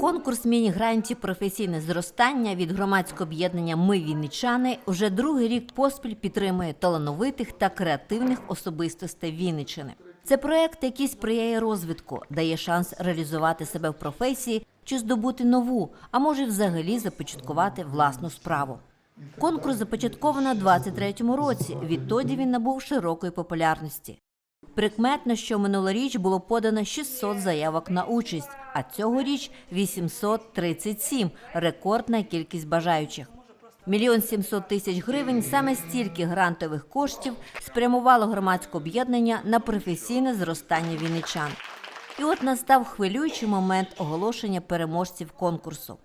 Конкурс міні-грантів професійне зростання від громадського об'єднання Ми Вінничани вже другий рік поспіль підтримує талановитих та креативних особистостей Вінничини. Це проект, який сприяє розвитку, дає шанс реалізувати себе в професії чи здобути нову, а може взагалі започаткувати власну справу. Конкурс започатковано у 23-му році. Відтоді він набув широкої популярності. Прикметно, що минулоріч було подано 600 заявок на участь, а цьогоріч 837 – рекордна кількість бажаючих. Мільйон 700 тисяч гривень саме стільки грантових коштів спрямувало громадське об'єднання на професійне зростання вінничан. І от настав хвилюючий момент оголошення переможців конкурсу.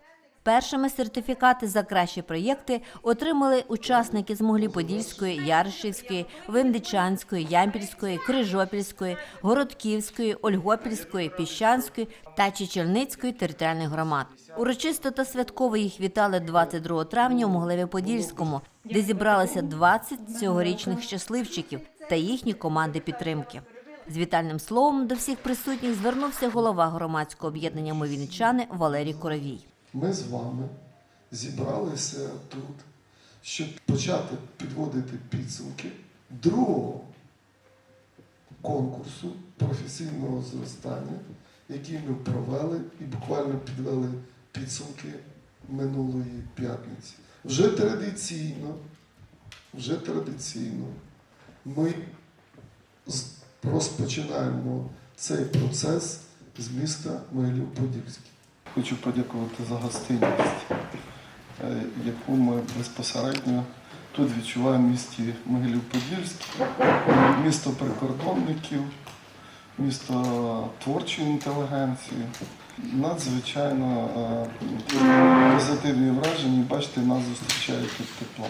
Першими сертифікати за кращі проєкти отримали учасники з Могліподільської, Яришівської, Виндичанської, Ямпільської, Крижопільської, Городківської, Ольгопільської, Піщанської та Чечельницької територіальних громад. Урочисто та святково їх вітали 22 травня у Моглеві-Подільському, де зібралися 20 цьогорічних щасливчиків та їхні команди підтримки. З вітальним словом до всіх присутніх звернувся голова громадського об'єднання «Ми Валерій Коровій. Ми з вами зібралися тут, щоб почати підводити підсумки другого конкурсу професійного зростання, який ми провели і буквально підвели підсумки минулої п'ятниці. Вже традиційно, вже традиційно ми розпочинаємо цей процес з міста Могилів-Подільський. Хочу подякувати за гостинність, е, яку ми безпосередньо тут відчуваємо в місті Могилів-Подільський, місто прикордонників, місто творчої інтелігенції. Надзвичайно е, позитивні враження, бачите, нас зустрічають тут теплом.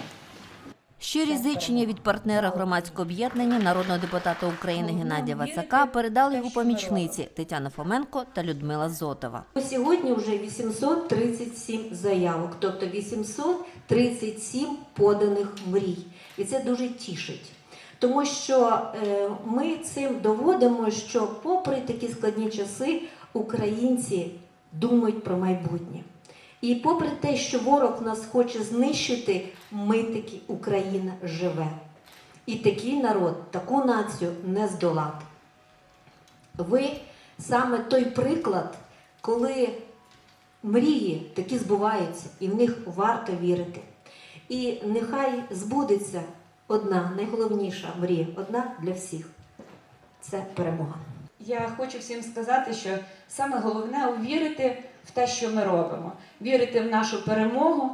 Щирі зичення від партнера громадського об'єднання народного депутата України Геннадія Вацака передали його помічниці Тетяна Фоменко та Людмила Зотова. Сьогодні вже 837 заявок, тобто 837 поданих мрій. І це дуже тішить. Тому що е, ми цим доводимо, що попри такі складні часи українці думають про майбутнє. І попри те, що ворог нас хоче знищити, ми таки Україна живе. І такий народ, таку націю не здолати. Ви саме той приклад, коли мрії такі збуваються, і в них варто вірити. І нехай збудеться одна найголовніша мрія, одна для всіх це перемога. Я хочу всім сказати, що саме головне вірити в те, що ми робимо, вірити в нашу перемогу.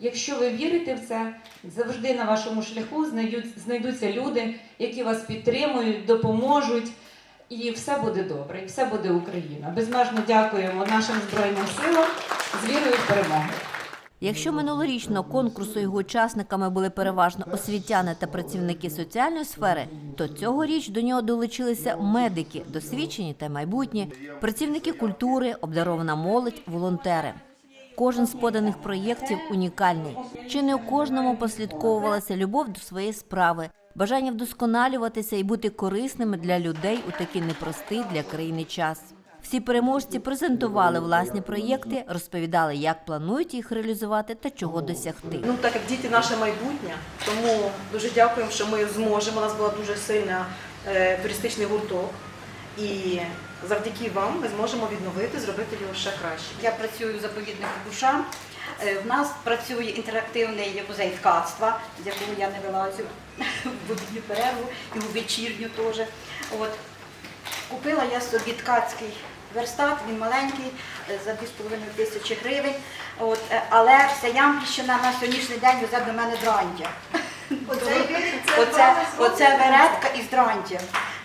Якщо ви вірите в це, завжди на вашому шляху знайдуть, знайдуться люди, які вас підтримують, допоможуть, і все буде добре, і все буде Україна. Безмежно дякуємо нашим збройним силам з вірою в перемогу. Якщо минулорічного конкурсу його учасниками були переважно освітяни та працівники соціальної сфери, то цьогоріч до нього долучилися медики, досвідчені та майбутні, працівники культури, обдарована молодь, волонтери. Кожен з поданих проєктів унікальний. Чи не у кожному послідковувалася любов до своєї справи, бажання вдосконалюватися і бути корисними для людей у такий непростий для країни час. Всі переможці презентували власні проєкти, розповідали, як планують їх реалізувати та чого досягти. Ну, так як діти наше майбутнє, тому дуже дякуємо, що ми зможемо. У нас була дуже сильна е, туристичний гурток. І завдяки вам ми зможемо відновити, зробити його ще краще. Я працюю в заповіднику душа. Е, В нас працює інтерактивний музей ткацтва, з якого я не вилазю в обідню перерву і у вечірню теж. От. Купила я собі ткацький верстат, він маленький, е, за 2,5 тисячі гривень. От. е, Але вся Ямпільщина на сьогоднішній день везе до мене дрантя. Оце, оце веретка із дрантя.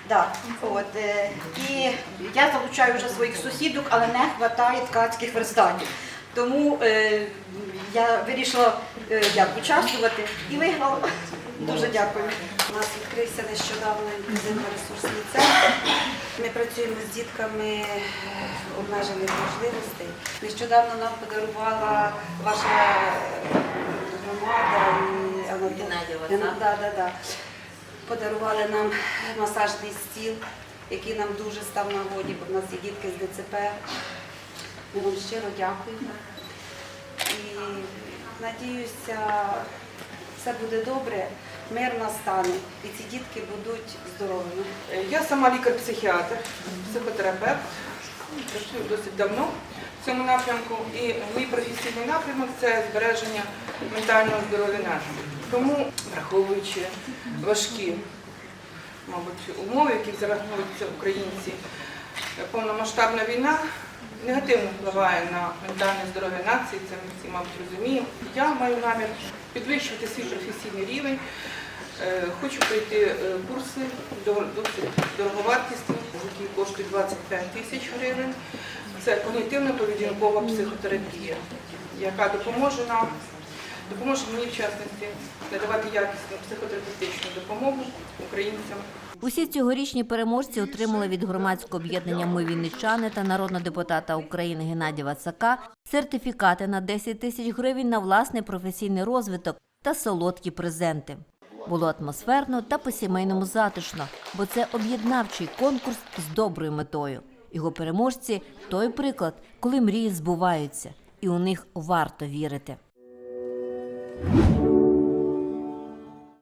Да. От, е, і я залучаю вже своїх сусідок, але не вистачає ткацьких верстатів. Тому е, я вирішила е, як, участвувати і виграла. Дуже дякую. У нас відкрився нещодавно інклюзивно-ресурсний центр. Ми працюємо з дітками е, обмежених можливостей. Нещодавно нам подарувала ваша е, громада і Да, да, да. Подарували нам масажний стіл, який нам дуже став на воді, бо в нас є дітки з ДЦП. Ми вам щиро дякуємо. І надіюся, все буде добре, мир настане і ці дітки будуть здоровими. Я сама лікар-психіатр, психотерапевт, працюю досить давно в цьому напрямку. І мій професійний напрямок це збереження ментального здоров'я нашого. Тому, враховуючи важкі, мабуть, умови, зараз знаходяться українці, повномасштабна війна негативно впливає на ментальне здоров'я нації, це ми всі, мабуть, розуміємо. Я маю намір підвищувати свій професійний рівень. Е, Хочу пройти е, курси дороговартісні, які коштують 25 тисяч гривень. Це когнітивно-поведінкова психотерапія, яка допоможе нам, допоможе мені в частності надавати якісну психотерапевтичну допомогу українцям. Усі цьогорічні переможці отримали від громадського об'єднання Ми Вінничани та народного депутата України Геннадія Вацака сертифікати на 10 тисяч гривень на власний професійний розвиток та солодкі презенти. Було атмосферно та по-сімейному затишно, бо це об'єднавчий конкурс з доброю метою. Його переможці той приклад, коли мрії збуваються, і у них варто вірити.